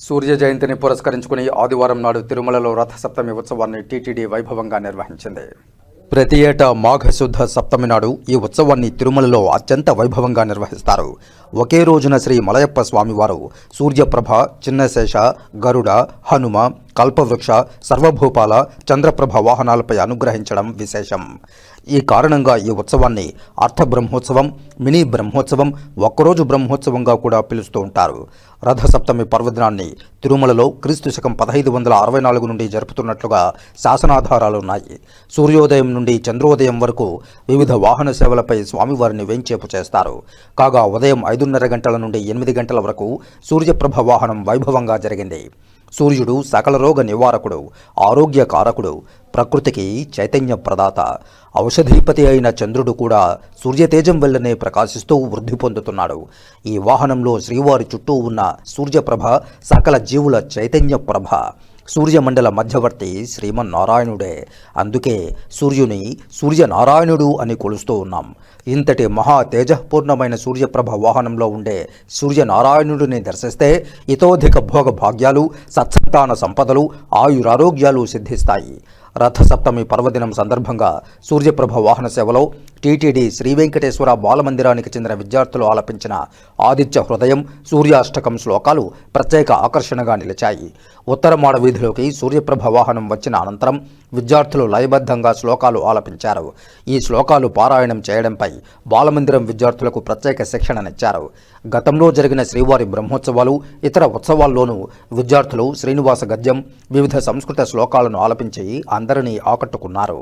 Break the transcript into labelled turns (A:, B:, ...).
A: సూర్య జయంతిని పురస్కరించుకుని ఆదివారం నాడు తిరుమలలో రథసప్తమి ఉత్సవాన్ని టీటీడీ వైభవంగా నిర్వహించింది. ప్రతి ఏటా మాఘశుద్ధ సప్తమి నాడు ఈ ఉత్సవాన్ని తిరుమలలో అత్యంత వైభవంగా నిర్వహిస్తారు. ఒకే రోజున శ్రీ మలయప్ప స్వామివారు సూర్యప్రభ చిన్నశేష గరుడ హనుమ కల్పవృక్ష సర్వభూపాల చంద్రప్రభ వాహనాలపై అనుగ్రహించడం విశేషం. ఈ కారణంగా ఈ ఉత్సవాన్ని అర్థ బ్రహ్మోత్సవం మినీ బ్రహ్మోత్సవం ఒక్కరోజు బ్రహ్మోత్సవంగా కూడా పిలుస్తూ ఉంటారు. రథసప్తమి పర్వదినాన్ని తిరుమలలో క్రీస్తు శకం పదహైదు వందల అరవై నాలుగు నుండి జరుపుతున్నట్లుగా శాసనాధారాలు ఉన్నాయి. సూర్యోదయం నుండి చంద్రోదయం వరకు వివిధ వాహన సేవలపై స్వామివారిని వేంచేపు చేస్తారు. కాగా ఉదయం ఐదున్నర గంటల నుండి ఎనిమిది గంటల వరకు సూర్యప్రభ వాహనం వైభవంగా జరిగింది. సూర్యుడు సకల రోగ నివారకుడు ఆరోగ్య కారకుడు ప్రకృతికి చైతన్య ప్రదాత ఔషధీపతి అయిన చంద్రుడు కూడా సూర్యతేజం వల్లనే ప్రకాశిస్తూ వృద్ధి పొందుతున్నాడు. ఈ వాహనంలో శ్రీవారి చుట్టూ ఉన్న సూర్యప్రభ సకల జీవుల చైతన్య ప్రభ. సూర్యమండల మధ్యవర్తి శ్రీమన్నారాయణుడే. అందుకే సూర్యుని సూర్యనారాయణుడు అని కొలుస్తూ ఉన్నాం. ఇంతటి మహా తేజపూర్ణమైన సూర్యప్రభ వాహనంలో ఉండే సూర్యనారాయణుడిని దర్శిస్తే ఇతోధిక భోగ భాగ్యాలు సత్సంతాన సంపదలు ఆయురారోగ్యాలు సిద్ధిస్తాయి. రథసప్తమి పర్వదినం సందర్భంగా సూర్యప్రభ వాహన సేవలో టీటీడీ శ్రీ వెంకటేశ్వర బాలమందిరానికి చెందిన విద్యార్థులు ఆలపించిన ఆదిత్య హృదయం సూర్యాష్టకం శ్లోకాలు ప్రత్యేక ఆకర్షణగా నిలిచాయి. ఉత్తరమాడ వీధిలోకి సూర్యప్రభ వాహనం వచ్చిన అనంతరం విద్యార్థులు లయబద్ధంగా శ్లోకాలు ఆలపించారు. ఈ శ్లోకాలు పారాయణం చేయడంపై బాలమందిరం విద్యార్థులకు ప్రత్యేక శిక్షణనిచ్చారు గతంలో జరిగిన శ్రీవారి బ్రహ్మోత్సవాలు ఇతర ఉత్సవాల్లోనూ విద్యార్థులు శ్రీనివాస గద్యం వివిధ సంస్కృత శ్లోకాలను ఆలపించి అందరినీ ఆకట్టుకున్నారు.